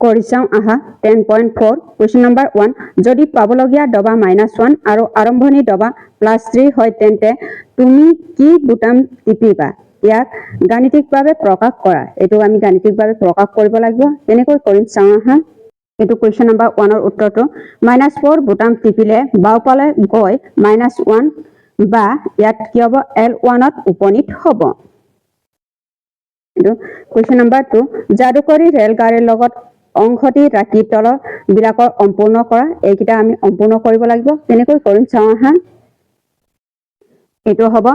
কৰি চাওঁ আহা ten point for question number one যদি পাবলগীয়া দবা মাইনাছ ওৱান আৰু আৰম্ভণি দবা প্লাছ থ্ৰী হয় তেন্তে তুমি কি বুটাম টিপিবা? ইয়াক গাণিতিকভাৱে প্ৰকাশ কৰা। এইটো আমি গাণিতিকভাৱে প্ৰকাশ কৰিব লাগিব। কেনেকৈ কৰিম চাওঁ আহা। এইটো কুৱেশ্যন নম্বৰ ওৱানৰ উত্তৰটো। মাইনাছ ফ'ৰ বুটাম টিপিলে বাওঁফালে গৈ মাইনাছ ওৱান বা ইয়াত কি হ'ব? এল ওৱানত উপনীত হ'ব। কুৱেশ্যন নম্বৰ টু যাদুকৰী ৰেলগাড়ীৰ লগত অংশটি ৰাখি তলৰ বিলাকৰ সম্পূৰ্ণ কৰা। এইকেইটা আমি সম্পূৰ্ণ কৰিব লাগিব। কেনেকৈ কৰিম চাওঁ আহা। এইটো হ'ব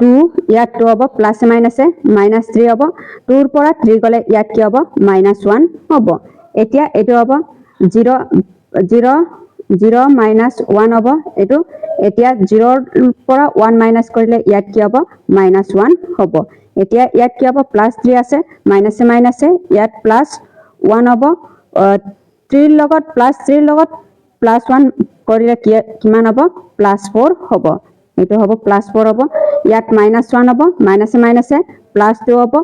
টু ইয়াত টু হ'ব প্লাছ মাইনাছে মাইনাছ থ্ৰী হ'ব। টুৰ পৰা থ্ৰী গ'লে ইয়াত কি হ'ব মাইনাছ ওৱান হ'ব। এতিয়া এইটো হ'ব zero' zero' zero' minus one হ'ব। এইটো এতিয়া জিৰ'ৰ পৰা ওৱান মাইনাছ কৰিলে ইয়াত কি হ'ব মাইনাছ ওৱান হ'ব। এতিয়া ইয়াত কি হ'ব প্লাছ থ্ৰী আছে মাইনাছে মাইনাছে ইয়াত প্লাছ ওৱান হ'ব থ্ৰীৰ লগত প্লাছ থ্ৰীৰ লগত প্লাছ ওৱান কৰিলে কি, কিমান হ'ব? প্লাছ ফ'ৰ হ'ব। এইটো হ'ব প্লাছ ফ'ৰ হ'ব। ইয়াত মাইনাছ ওৱান হ'ব মাইনাছে মাইনাছে প্লাছ টু হ'ব।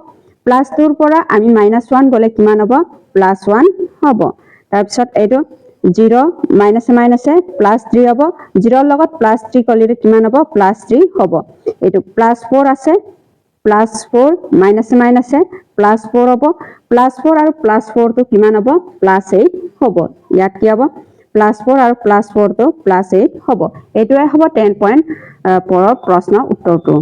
প্লাছ টুৰ পৰা আমি মাইনাছ ওৱান গ'লে কিমান হ'ব? প্লাছ ওৱান হ'ব। তাৰপিছত এইটো জিৰ' মাইনাছে মাইনাছে প্লাছ থ্ৰী হ'ব। জিৰ'ৰ লগত প্লাছ থ্ৰী কৰিলে কিমান হ'ব? প্লাছ থ্ৰী হ'ব। এইটো প্লাছ ফ'ৰ আছে। প্লাছ ফ'ৰ মাইনাছে মাইনাছে প্লাছ ফ'ৰ হ'ব। প্লাছ ফ'ৰ আৰু প্লাছ ফ'ৰটো কিমান হ'ব? প্লাছ এইট হ'ব। ইয়াত কি হ'ব? প্লাছ ফ'ৰ আৰু প্লাছ ফ'ৰটো প্লাছ এইট হ'ব। এইটোৱে হ'ব টেন পইণ্ট ফ'ৰৰ প্ৰশ্নৰ উত্তৰটো।